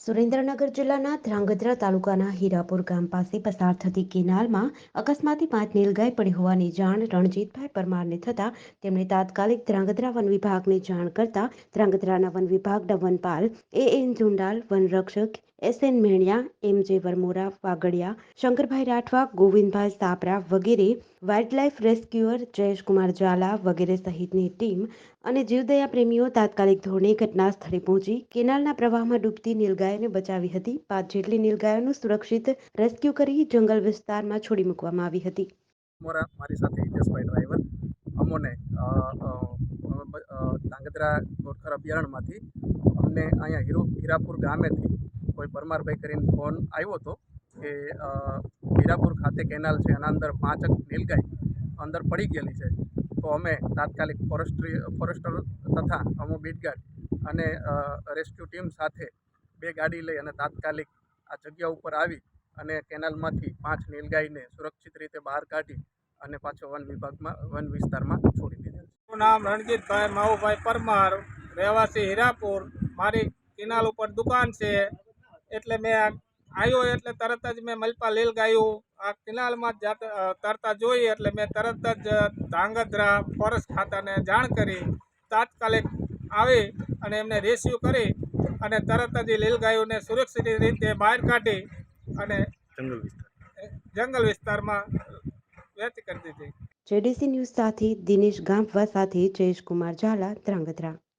સુરેન્દ્રનગર જિલ્લાના ધ્રાંગધ્રા તાલુકાના હીરાપુર ગામ પાસે પસાર થતી કેનાલમાં અકસ્માતે પાંચ નીલગાય પડી હોવાની જાણ રણજીતભાઈ પરમારને થતાં તેમણે તાત્કાલિક ધ્રાંગધ્રા વન વિભાગને જાણ કરતા ધ્રાંગધ્રાના વન વિભાગના વનપાલ A N Zundal વનરક્ષક S N Meniya, M J Varmora Vagadiya Shankarbhai Rathwa, Govindbhai Sapra વગેરે વાઇલ્ડલાઇફ રેસ્ક્યુઅર જયેશકુમાર ઝાલા વગેરે સહિતની ટીમ અને જીવદયા પ્રેમીઓ તાત્કાલિક ધોરણે ઘટના સ્થળે પહોંચી કેનાલના પ્રવાહમાં ડૂબતી નીલગાયોને બચાવી હતી. પાંચ જેટલી નીલગાયોનું સુરક્ષિત રેસ્ક્યુ કરી જંગલ વિસ્તારમાં છોડી મૂકવામાં આવી હતી. મોરા સાથે ડ્રાઈવર. અમોને ધાંગધ્રા ગોરખર અભયારણ્યમાંથી અમને અહીંયા હીરો, હીરાપુર ગામેથી કોઈ પરમારભાઈ કરીને ફોન આવ્યો હતો કે હીરાપુર ખાતે કેનાલ છે એના અંદર પાંચ નીલગાય અંદર પડી ગયેલી છે. તો અમે તાત્કાલિક ફોરેસ્ટ્રી, ફોરેસ્ટર તથા અમો બીટગાર્ડ અને રેસ્ક્યુ ટીમ સાથે બે ગાડી લઈ અને તાત્કાલિક આ જગ્યા ઉપર આવી અને કેનાલમાંથી પાંચ નીલગાયને સુરક્ષિત રીતે બહાર કાઢી અને પાછો વન વિભાગમાં, વન વિસ્તારમાં છોડી દીધા નામ રણજીતભાઈ માઉભાઈ પરમાર, રહેવાસી હીરાપુર. મારી કેનાલ ઉપર દુકાન છે. એટલે મેં આ આવ્યો એટલે તરત જ મેં મલપા લીલ ગાયું. આ કિનાલમાં જ તરતા જોઈ એટલે મેં તરત જ ધાંગધ્રા ફોરેસ્ટ ખાતાને જાણ કરી. તાત્કાલિક આવી અને એમને રેસ્યુ કરી અને તરત જ એ લીલ ગાયોને સુરક્ષિત રીતે બહાર કાઢી અને જંગલ વિસ્તાર. જંગલ વિસ્તારમાં વ્યક્ત કરી દીધી. જેડીસી ન્યૂઝ સાથે દિનેશ ગામવા સાથે જયેશકુમાર ઝાલા ધ્રાંગધ્રા.